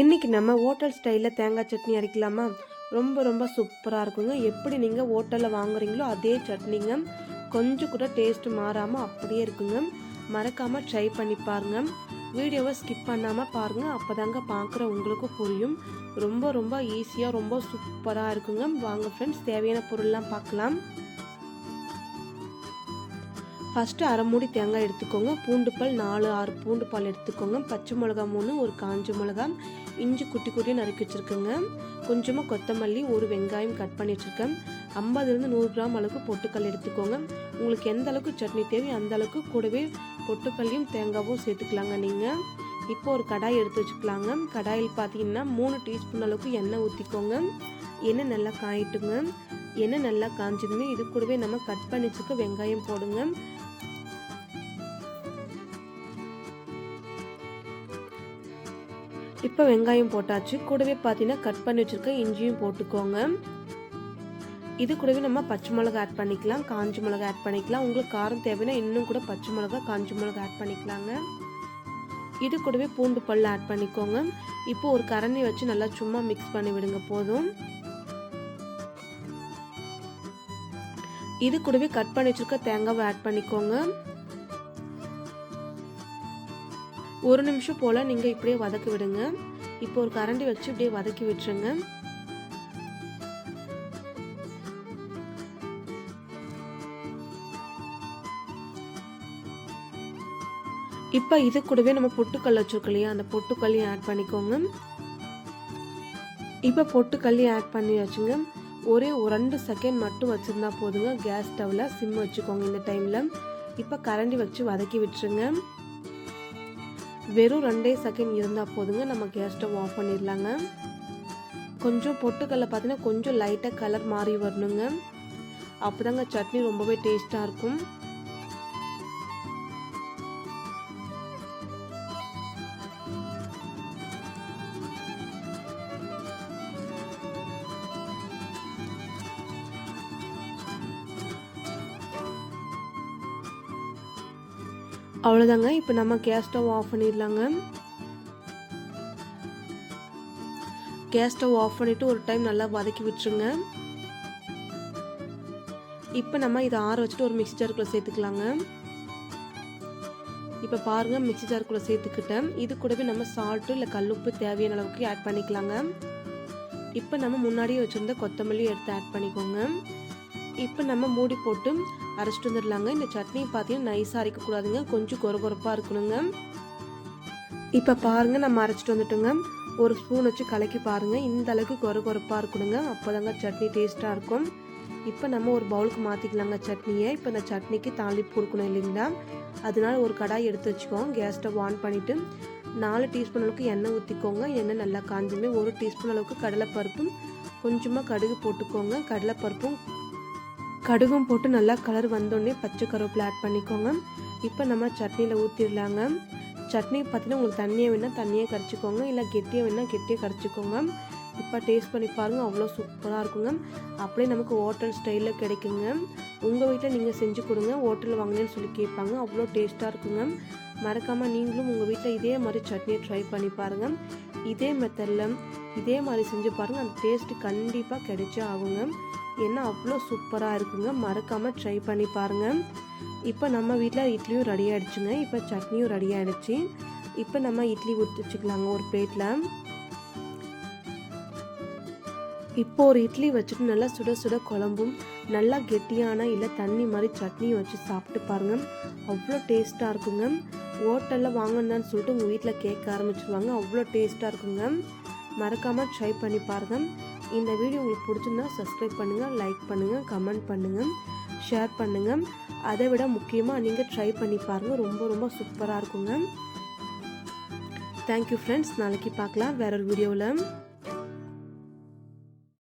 இன்றைக்கி நம்ம ஹோட்டல் ஸ்டைலில் தேங்காய் சட்னி அரைக்கலாமா? ரொம்ப ரொம்ப சூப்பராக இருக்குங்க. எப்படி நீங்கள் ஹோட்டலில் வாங்குறீங்களோ அதே சட்னிங்க. கொஞ்சம் கூட டேஸ்ட் மாறாமல் அப்படியே இருக்குங்க. மறக்காமல் ட்ரை பண்ணி பாருங்க. வீடியோவை ஸ்கிப் பண்ணாமல் பாருங்கள் அப்போ தாங்க பார்க்குற உங்களுக்கும் புரியும். ரொம்ப ரொம்ப ஈஸியாக ரொம்ப சூப்பராக இருக்குங்க. வாங்க ஃப்ரெண்ட்ஸ் தேவையான பொருள்லாம் பார்க்கலாம். ஃபஸ்ட்டு அரை மூடி தேங்காய் எடுத்துக்கோங்க. பூண்டு பால் நாலு ஆறு பூண்டு பால் எடுத்துக்கோங்க. பச்சை மிளகா மூணு ஒரு காஞ்ச மிளகா இஞ்சி குட்டி குட்டியாக நறுக்கி வச்சுருக்கேங்க. கொஞ்சமாக கொத்தமல்லி ஒரு வெங்காயம் கட் பண்ணி வச்சுருக்கேன். ஐம்பதுலேருந்து நூறு கிராம் அளவுக்கு பொட்டுக்கல் எடுத்துக்கோங்க. உங்களுக்கு எந்த அளவுக்கு சட்னி தேவை அந்த அளவுக்கு கூடவே பொட்டுக்கல்லையும் தேங்காவும் சேர்த்துக்கலாங்க நீங்கள் இப்போ ஒரு கடாய் எடுத்து வச்சுக்கலாங்க. கடாயில் பார்த்தீங்கன்னா மூணு டீஸ்பூன் அளவுக்கு எண்ணெய் ஊற்றிக்கோங்க எண்ணெய் நல்லா காயிட்டுங்க. எண்ணெய் நல்லா காய்ஞ்சதுமே இது கூடவே நம்ம கட் பண்ணி வச்சுக்க வெங்காயம் போடுங்க. இப்போ வெங்காயம் போட்டாச்சு. கூடவே பார்த்தீங்கன்னா கட் பண்ணி வச்சுருக்க இஞ்சியும் போட்டுக்கோங்க. இது கூடவே நம்ம பச்சை மிளகா ஆட் பண்ணிக்கலாம். காஞ்சி மிளகா ஆட் பண்ணிக்கலாம். உங்களுக்கு காரம் தேவைன்னா இன்னும் கூட பச்சை மிளகா காஞ்சி மிளகா ஆட் பண்ணிக்கலாங்க. இது கூடவே பூண்டு பல் ஆட் பண்ணிக்கோங்க. இப்போ ஒரு கரண்டி வச்சு நல்லா சும்மா மிக்ஸ் பண்ணி விடுங்க போதும். இது கூடவே கட் பண்ணி வச்சிருக்க தேங்காவை ஆட் பண்ணிக்கோங்க. ஒரு நிமிஷம் போல் நீங்கள் இப்படியே வதக்கி விடுங்க. இப்போ ஒரு கரண்டி வச்சு இப்படியே வதக்கி விட்டுருங்க. இப்போ இது கூடவே நம்ம பொட்டுக்கல் வச்சுருக்கோம் இல்லையா? அந்த பொட்டுக்கல்லையும் ஆட் பண்ணிக்கோங்க. இப்போ பொட்டுக்கல்லையும் ஆட் பண்ணி வச்சுங்க. ஒரே ஒரு ரெண்டு செகண்ட் மட்டும் வச்சுருந்தா போதுங்க. கேஸ் ஸ்டவ்வில் சிம் வச்சுக்கோங்க இந்த டைமில் இப்போ கரண்டி வச்சு வதக்கி விட்டுருங்க. வெறும் ரெண்டே செகண்ட் இருந்தால் போதுங்க. நம்ம கேஸ் ஸ்டவ் ஆஃப் பண்ணிடலாங்க. கொஞ்சம் பொட்டுக்கல்ல பார்த்தீங்கன்னா கொஞ்சம் லைட்டாக கலர் மாறி வரணுங்க. அப்போதாங்க சட்னி ரொம்பவே டேஸ்ட்டாக இருக்கும். அவ்வளோதாங்க இப்போ நம்ம கேஸ் ஸ்டவ் ஆஃப் பண்ணிடலாங்க. கேஸ் ஸ்டவ் ஆஃப் பண்ணிவிட்டு ஒரு டைம் நல்லா வதக்கி விட்டுருங்க. இப்போ நம்ம இதை ஆற வச்சுட்டு ஒரு மிக்சி ஜாருக்குள்ளே சேர்த்துக்கலாங்க. இப்போ பாருங்கள் மிக்சி ஜாருக்குள்ளே சேர்த்துக்கிட்டேன். இது கூடவே நம்ம சால்ட்டு இல்லை கல்லுப்பு தேவையான அளவுக்கு ஆட் பண்ணிக்கலாங்க. இப்போ நம்ம முன்னாடியே வச்சுருந்த கொத்தமல்லி எடுத்து ஆட் பண்ணிக்கோங்க. இப்போ நம்ம மூடி போட்டு அரைச்சிட்டு வந்துடலாங்க. இந்த சட்னி பார்த்தீங்கன்னா நைஸாக அரைக்கக்கூடாதுங்க. கொஞ்சம் கொரகொரப்பாக இருக்கணுங்க. இப்போ பாருங்கள் நம்ம அரைச்சிட்டு வந்துட்டோங்க. ஒரு ஸ்பூன் வச்சு கலக்கி பாருங்கள் இந்த அளவுக்கு கொரகொரப்பாக இருக்கணுங்க. அப்போ தாங்க சட்னி டேஸ்ட்டாக இருக்கும். இப்போ நம்ம ஒரு பவுலுக்கு மாற்றிக்கலாங்க சட்னியை. இப்போ இந்த சட்னிக்கு தாளிப்பு கொடுக்கணும் இல்லைங்களா? அதனால ஒரு கடாய் எடுத்து வச்சுக்கோங்க கேஸ் ஸ்டவ் ஆன் பண்ணிவிட்டு நாலு டீஸ்பூன் அளவுக்கு எண்ணெய் ஊற்றிக்கோங்க எண்ணெய் நல்லா காஞ்சுமே ஒரு டீஸ்பூன் அளவுக்கு கடலைப்பருப்பும் கொஞ்சமாக கடுகு போட்டுக்கோங்க. கடலைப்பருப்பும் கடுகும் போட்டு நல்லா கலர் வந்தோடனே பச்சை கருவேப்பில் ஆட் பண்ணிக்கோங்க. இப்போ நம்ம சட்னியில் ஊற்றிடலாங்க சட்னி பார்த்தீங்கன்னா உங்களுக்கு தண்ணியை வேணால் தண்ணியே கரைச்சிக்கோங்க. இல்லை கெட்டியை வேணால் கெட்டியே கரைச்சிக்கோங்க. இப்போ டேஸ்ட் பண்ணி பாருங்கள் அவ்வளோ சூப்பராக இருக்குங்க. அப்படியே நமக்கு ஹோட்டல் ஸ்டைலில் கிடைக்குங்க. உங்கள் வீட்டில் நீங்கள் செஞ்சு கொடுங்க. ஹோட்டலில் வாங்கினேன்னு சொல்லி கேட்பாங்க. அவ்வளோ டேஸ்ட்டாக இருக்குங்க. மறக்காமல் நீங்களும் உங்கள் வீட்டில் இதே மாதிரி சட்னியை ட்ரை பண்ணி பாருங்கள் இதே மெத்தடில் இதே மாதிரி செஞ்சு பாருங்கள் அந்த டேஸ்ட்டு கண்டிப்பாக கிடைச்சே ஆகுங்க. ஏன்னா அவ்வளோ சூப்பராக இருக்குங்க. மறக்காமல் ட்ரை பண்ணி பாருங்கள் இப்போ நம்ம வீட்டில் இட்லியும் ரெடி ஆகிடுச்சுங்க இப்போ சட்னியும் ரெடி ஆகிடுச்சு இப்போ நம்ம இட்லி ஊற்றி வச்சுக்கலாங்க ஒரு பிளேட்டில் இப்போ ஒரு இட்லி வச்சுட்டு நல்லா சுட சுட குழம்பும் நல்லா கெட்டியான இல்லை தண்ணி மாதிரி சட்னியும் வச்சு சாப்பிட்டு பாருங்கள் அவ்வளோ டேஸ்ட்டாக இருக்குங்க. ஹோட்டலில் வாங்கினான்னு சொல்லிட்டு உங்கள் வீட்டில் கேட்க ஆரம்பிச்சிருவாங்க. அவ்வளோ டேஸ்ட்டாக இருக்குங்க. மறக்காமல் ட்ரை பண்ணி பாருங்கள் இந்த வீடியோ உங்களுக்கு பிடிச்சிருந்தா சப்ஸ்கிரைப் பண்ணுங்கள் லைக் பண்ணுங்கள் கமெண்ட் பண்ணுங்கள் ஷேர் பண்ணுங்கள் அதை விட முக்கியமாக நீங்கள் ட்ரை பண்ணி பாருங்கள் ரொம்ப ரொம்ப சூப்பராக இருக்குங்க. தேங்க்யூ ஃப்ரெண்ட்ஸ் நாளைக்கு பார்க்கலாம் வேற ஒரு வீடியோவில்